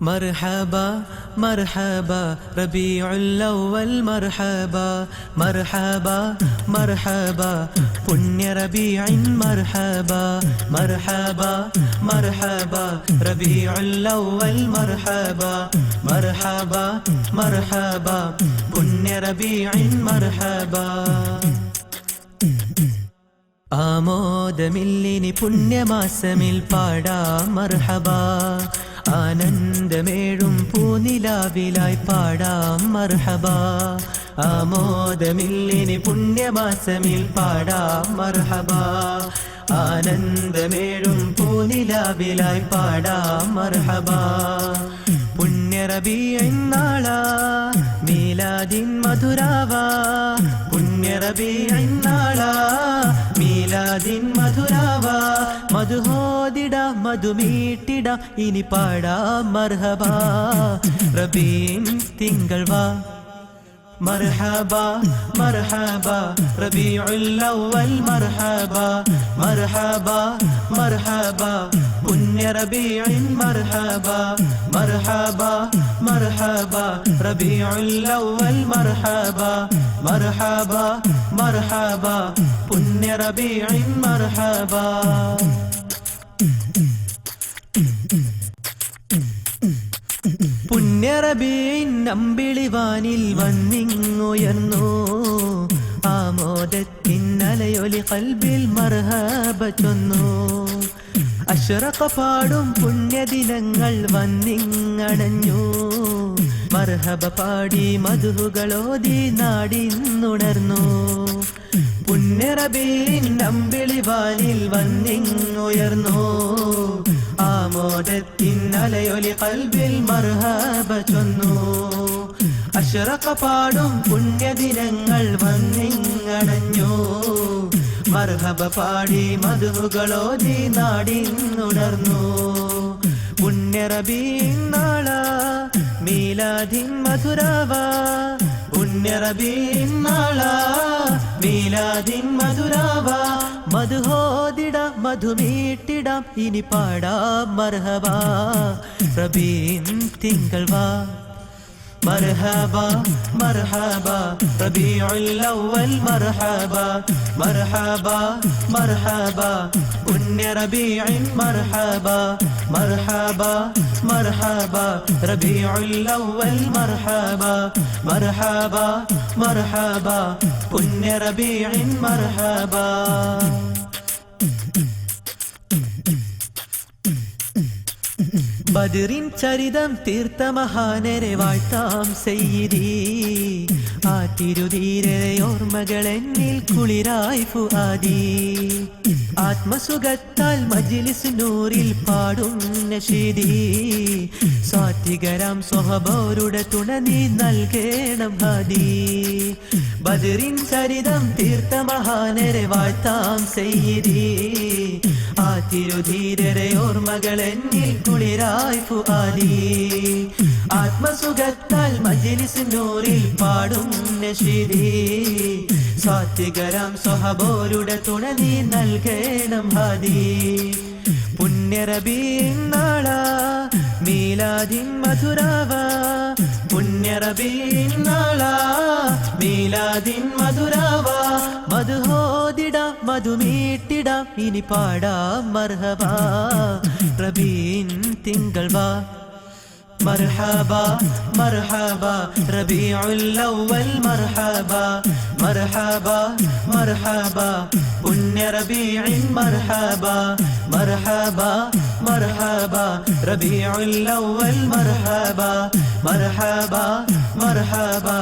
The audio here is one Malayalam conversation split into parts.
مرحبا مرحبا ربيع الأول مرحبا مرحبا مرحبا പുണ്യ ربيع مرحبا مرحبا مرحبا ربيع الأول مرحبا مرحبا مرحبا പുണ്യ ربيع مرحبا ആമോദമില്ലിനി പുണ്യമാസമിൽ പാടാം മർഹബ ആനന്ദമേഴും പൂനിലാവിലായി പാടാം മർഹബ. ആമോദമില്ലിനി പുണ്യമാസമിൽ പാടാം മർഹബ. ആനന്ദമേഴും പൂനിലാവിലായി പാടാം മർഹബ. പുണ്യറബിയൻ നാളാ മീലാദിൻ മധുരാവാ. പുണ്യറബിയൻ നാളാ മീലാദിൻ മധുരാവാ മധുഹോദിട മധുമീട്ടിട ഇനി പാടാ മർഹബാ റബീൻ തിങ്കൾ വാ مرحبا مرحبا ربيع الأول مرحبا مرحبا مرحبا പുണ്യ ربيع مرحبا مرحبا مرحبا ربيع الأول مرحبا مرحبا مرحبا പുണ്യ ربيع مرحبا പുണ്യറബീൻ നമ്പിളിവാനിൽ വന്നിങ്ങുയർന്നു ആമോദത്തിൻ അലയൊലി കൽബിൽ മർഹബ ചൊന്നു അശ്രക പാടും പുണ്യദിനങ്ങൾ വന്നിങ്ങണഞ്ഞു. മർഹബ പാടി മധുകളോതി നാടിന്നുണർന്നു. പുണ്യറബീൻ നമ്പിളിവാനിൽ വന്നിങ്ങുയർന്നു. ആമോദത്തിൻ അലയൊലി കൽബിൽ മർഹബ ചൊന്നു. അശ്വറക്കപ്പാടും പാടും പുണ്യദിനങ്ങൾ വന്നിങ്ങടഞ്ഞു മർഹബ പാടി മധുകളോതി നാടിന്നുണർന്നു. പുണ്യറബീൻ നാള മീലാദിൻ മധുരാവ. പുണ്യറബീൻ നാള മീലാദിൻ മധുരവാ. മധുഹോദിട മധുമീട്ടിടാം ഇനി പാടാം മർഹബ. റബീൻ തിങ്കൾ വാ. مرحبا مرحبا ربيع الأول مرحبا مرحبا مرحبا بني ربيع مرحبا مرحبا مرحبا ربيع الأول مرحبا مرحبا مرحبا بني ربيع مرحبا. ബദറിൻ ചരിതം തീർത്ത മഹാനരെ വാഴ്ത്താം സെയ്തി ആ ഓർമ്മകൾ എന്നിൽ കുളിരായി ഫുആദി. ആത്മസുഖത്താൽ മജ്ലിസ് നൂറിൽ പാടും നഷീദി. സാത്വികരാം സ്വഹബോരുടെ തുണ നീ നൽകേണം ബദറിൻ ചരിതം തീർത്ത മഹാനരെ വാഴ്ത്താം സെയ്തി ആ തിരുധീരരെ ഓർമ്മകൾ എന്നിൽ കുളിരായി ഫുആദി ആത്മസുഖത്താൽ മജ്ലിസ് നൂറിൽ പാടും നഷീദി. സാത്വികരാം സ്വഹബോരുടെ തുണ നീ നൽകണം ഹാദി. പുണ്യറബീ നാള മീലാദിൻ മധുരാവാ. പുണ്യറബീൻ നാള മീലാദിൻ മധുരാവാ മധുഹോദിട മധുമീട്ടിട ഇനി പാടാം മർഹബാ റബീൻ തിങ്കൾ വാ مرحبا مرحبا ربيع الأول مرحبا مرحبا مرحبا പുണ്യ ربيع مرحبا مرحبا مرحبا ربيع الأول مرحبا مرحبا مرحبا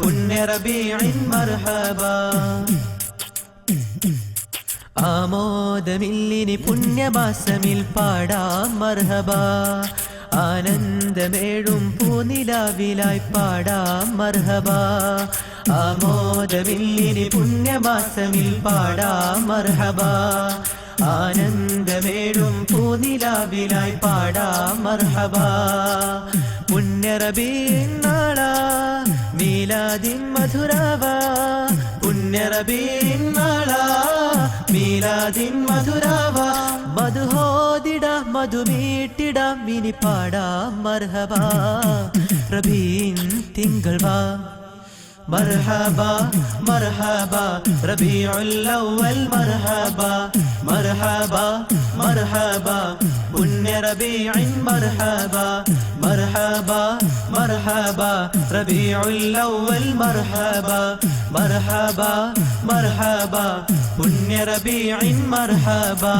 പുണ്യ ربيع مرحبا ആമോദമില്ലിനി പുണ്യമാസമിൽ പാടാം മർഹബ ആനന്ദമേഴും പൂനിലാവിലായി പാടാം മർഹബ ആമോദമില്ലിനി പുണ്യമാസമിൽ പാടാം മർഹബ ആനന്ദമേഴും പൂനിലാവിലായി പാടാം മർഹബ പുണ്യറബീൻ നാള മീലാദിൻ മധുരവാ പുണ്യറബീൻ നാള മീലാദിൻ മധുരവാ മധുഹോദിടാം മധുമീട്ടിടാം ഇനി പാടാം മർഹബ റബീൻ തിങ്കൾ വാ مرحبا مرحبا ربيع الأول مرحبا مرحبا مرحبا بني ربيع مرحبا مرحبا مرحبا ربيع الأول مرحبا مرحبا مرحبا بني ربيع مرحبا.